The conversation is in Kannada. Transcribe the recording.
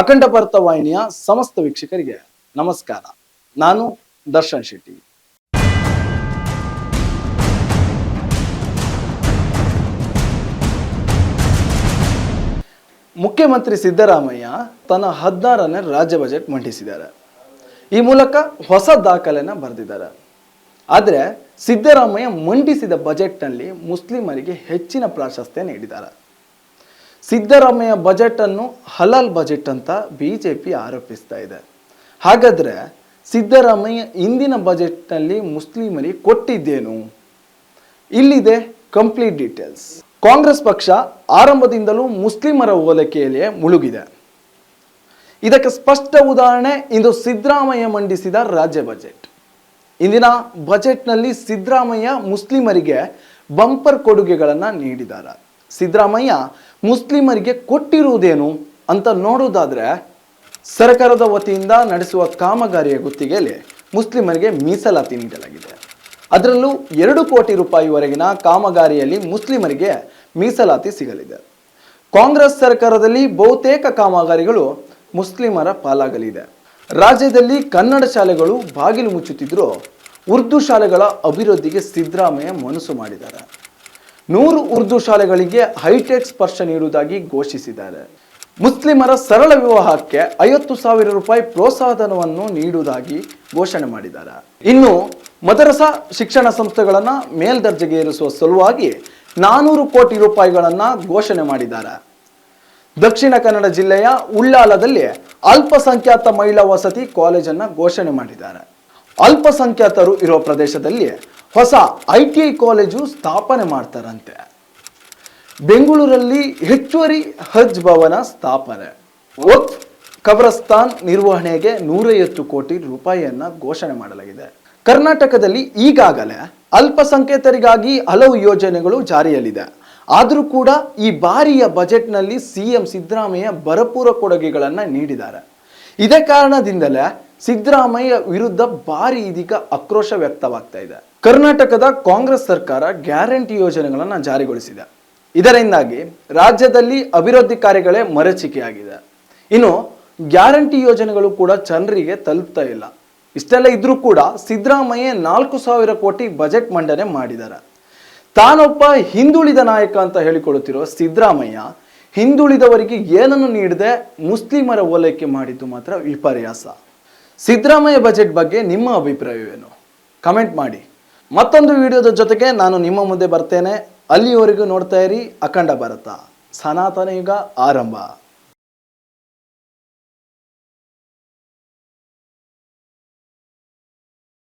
ಅಖಂಡ ಭಾರತ ವಾಹಿನಿಯ ಸಮಸ್ತ ವೀಕ್ಷಕರಿಗೆ ನಮಸ್ಕಾರ. ನಾನು ದರ್ಶನ್ ಶೆಟ್ಟಿ. ಮುಖ್ಯಮಂತ್ರಿ ಸಿದ್ದರಾಮಯ್ಯ ತನ್ನ ಹದಿನಾರನೇ ರಾಜ್ಯ ಬಜೆಟ್ ಮಂಡಿಸಿದ್ದಾರೆ. ಈ ಮೂಲಕ ಹೊಸ ದಾಖಲೆನ ಬರೆದಿದ್ದಾರೆ. ಆದರೆ ಸಿದ್ದರಾಮಯ್ಯ ಮಂಡಿಸಿದ ಬಜೆಟ್ನಲ್ಲಿ ಮುಸ್ಲಿಮರಿಗೆ ಹೆಚ್ಚಿನ ಪ್ರಾಶಸ್ತ್ಯ ನೀಡಿದ್ದಾರೆ. ಸಿದ್ದರಾಮಯ್ಯ ಬಜೆಟ್ ಅನ್ನು ಹಲಾಲ್ ಬಜೆಟ್ ಅಂತ ಬಿಜೆಪಿ ಆರೋಪಿಸ್ತಾ ಇದೆ. ಹಾಗಾದ್ರೆ ಸಿದ್ದರಾಮಯ್ಯ ಇಂದಿನ ಬಜೆಟ್ನಲ್ಲಿ ಮುಸ್ಲಿಮರಿಗೆ ಕೊಟ್ಟಿದ್ದೇನು? ಇಲ್ಲಿದೆ ಕಂಪ್ಲೀಟ್ ಡೀಟೇಲ್ಸ್ ಕಾಂಗ್ರೆಸ್ ಪಕ್ಷ ಆರಂಭದಿಂದಲೂ ಮುಸ್ಲಿಮರ ಓಲೈಕೆಯಲ್ಲಿ ಮುಳುಗಿದೆ. ಇದಕ್ಕೆ ಸ್ಪಷ್ಟ ಉದಾಹರಣೆ ಇಂದು ಸಿದ್ದರಾಮಯ್ಯ ಮಂಡಿಸಿದ ರಾಜ್ಯ ಬಜೆಟ್ ಇಂದಿನ ಬಜೆಟ್ನಲ್ಲಿ ಸಿದ್ದರಾಮಯ್ಯ ಮುಸ್ಲಿಮರಿಗೆ ಬಂಪರ್ ಕೊಡುಗೆಗಳನ್ನು ನೀಡಿದ್ದಾರೆ ಸಿದ್ದರಾಮಯ್ಯ ಮುಸ್ಲಿಮರಿಗೆ ಕೊಟ್ಟಿರುವುದೇನು ಅಂತ ನೋಡೋದಾದರೆ ಸರ್ಕಾರದ ವತಿಯಿಂದ ನಡೆಸುವ ಕಾಮಗಾರಿಯ ಗುತ್ತಿಗೆಯಲ್ಲಿ ಮುಸ್ಲಿಮರಿಗೆ ಮೀಸಲಾತಿ ನೀಡಲಾಗಿದೆ. ಅದರಲ್ಲೂ ಎರಡು ಕೋಟಿ ರೂಪಾಯಿವರೆಗಿನ ಕಾಮಗಾರಿಯಲ್ಲಿ ಮುಸ್ಲಿಮರಿಗೆ ಮೀಸಲಾತಿ ಸಿಗಲಿದೆ. ಕಾಂಗ್ರೆಸ್ ಸರ್ಕಾರದಲ್ಲಿ ಬಹುತೇಕ ಕಾಮಗಾರಿಗಳು ಮುಸ್ಲಿಮರ ಪಾಲಾಗಲಿದೆ. ರಾಜ್ಯದಲ್ಲಿ ಕನ್ನಡ ಶಾಲೆಗಳು ಬಾಗಿಲು ಮುಚ್ಚುತ್ತಿದ್ದರೂ ಉರ್ದು ಶಾಲೆಗಳ ಅಭಿವೃದ್ಧಿಗೆ ಸಿದ್ದರಾಮಯ್ಯ ಮನಸ್ಸು ಮಾಡಿದ್ದಾರೆ. ನೂರು ಉರ್ದು ಶಾಲೆಗಳಿಗೆ ಹೈಟೆಕ್ ಸ್ಪರ್ಶ ನೀಡುವುದಾಗಿ ಘೋಷಿಸಿದ್ದಾರೆ. ಮುಸ್ಲಿಮರ ಸರಳ ವಿವಾಹಕ್ಕೆ ಐವತ್ತು ಸಾವಿರ ರೂಪಾಯಿ ಪ್ರೋತ್ಸಾಹಧನವನ್ನು ನೀಡುವುದಾಗಿ ಘೋಷಣೆ ಮಾಡಿದ್ದಾರೆ. ಇನ್ನು ಮದರಸಾ ಶಿಕ್ಷಣ ಸಂಸ್ಥೆಗಳನ್ನು ಮೇಲ್ದರ್ಜೆಗೆ ಏರಿಸುವ ಸಲುವಾಗಿ ನಾನೂರು ಕೋಟಿ ರೂಪಾಯಿಗಳನ್ನು ಘೋಷಣೆ ಮಾಡಿದ್ದಾರೆ. ದಕ್ಷಿಣ ಕನ್ನಡ ಜಿಲ್ಲೆಯ ಉಳ್ಳಾಲದಲ್ಲಿ ಅಲ್ಪಸಂಖ್ಯಾತ ಮಹಿಳಾ ವಸತಿ ಕಾಲೇಜನ್ನು ಘೋಷಣೆ ಮಾಡಿದ್ದಾರೆ. ಅಲ್ಪಸಂಖ್ಯಾತರು ಇರುವ ಪ್ರದೇಶದಲ್ಲಿ ಹೊಸ ಐ ಟಿ ಐ ಕಾಲೇಜು ಸ್ಥಾಪನೆ ಮಾಡ್ತಾರಂತೆ. ಬೆಂಗಳೂರಲ್ಲಿ ಹೆಚ್ಚುವರಿ ಹಜ್ ಭವನ ಸ್ಥಾಪನೆ. ವಕ್ಫ್ ಕಬ್ರಸ್ತಾನ್ ನಿರ್ವಹಣೆಗೆ ನೂರೈವತ್ತು ಕೋಟಿ ರೂಪಾಯಿಯನ್ನು ಘೋಷಣೆ ಮಾಡಲಾಗಿದೆ. ಕರ್ನಾಟಕದಲ್ಲಿ ಈಗಾಗಲೇ ಅಲ್ಪಸಂಖ್ಯಾತರಿಗಾಗಿ ಹಲವು ಯೋಜನೆಗಳು ಜಾರಿಯಲ್ಲಿದೆ. ಆದರೂ ಕೂಡ ಈ ಬಾರಿಯ ಬಜೆಟ್ನಲ್ಲಿ ಸಿಎಂ ಸಿದ್ದರಾಮಯ್ಯ ಭರಪೂರ ಕೊಡುಗೆಗಳನ್ನು ನೀಡಿದ್ದಾರೆ. ಇದೇ ಕಾರಣದಿಂದಲೇ ಸಿದ್ದರಾಮಯ್ಯ ವಿರುದ್ಧ ಭಾರಿ ಇದೀಗ ಆಕ್ರೋಶ ವ್ಯಕ್ತವಾಗ್ತಾ ಇದೆ. ಕರ್ನಾಟಕದ ಕಾಂಗ್ರೆಸ್ ಸರ್ಕಾರ ಗ್ಯಾರಂಟಿ ಯೋಜನೆಗಳನ್ನು ಜಾರಿಗೊಳಿಸಿದೆ. ಇದರಿಂದಾಗಿ ರಾಜ್ಯದಲ್ಲಿ ಅಭಿವೃದ್ಧಿ ಕಾರ್ಯಗಳೇ ಮರಚಿಕೆಯಾಗಿದೆ. ಇನ್ನು ಗ್ಯಾರಂಟಿ ಯೋಜನೆಗಳು ಕೂಡ ಜನರಿಗೆ ತಲುಪ್ತಾ ಇಲ್ಲ. ಇಷ್ಟೆಲ್ಲ ಇದ್ರೂ ಕೂಡ ಸಿದ್ದರಾಮಯ್ಯ ನಾಲ್ಕು ಸಾವಿರ ಕೋಟಿ ಬಜೆಟ್ ಮಂಡನೆ ಮಾಡಿದ್ದಾರೆ. ತಾನೊಬ್ಬ ಹಿಂದುಳಿದ ನಾಯಕ ಅಂತ ಹೇಳಿಕೊಳ್ಳುತ್ತಿರುವ ಸಿದ್ದರಾಮಯ್ಯ ಹಿಂದುಳಿದವರಿಗೆ ಏನನ್ನು ನೀಡದೆ? ಮುಸ್ಲಿಮರ ಓಲೈಕೆ ಮಾಡಿದ್ದು ಮಾತ್ರ ವಿಪರ್ಯಾಸ. ಸಿದ್ದರಾಮಯ್ಯ ಬಜೆಟ್ ಬಗ್ಗೆ ನಿಮ್ಮ ಅಭಿಪ್ರಾಯವೇನು? ಕಮೆಂಟ್ ಮಾಡಿ. ಮತ್ತೊಂದು ವಿಡಿಯೋದ ಜೊತೆಗೆ ನಾನು ನಿಮ್ಮ ಮುಂದೆ ಬರ್ತೇನೆ. ಅಲ್ಲಿಯವರೆಗೂ ನೋಡ್ತಾ ಇರಿ, ಅಖಂಡ ಭಾರತ. ಸನಾತನ ಯುಗ ಆರಂಭ.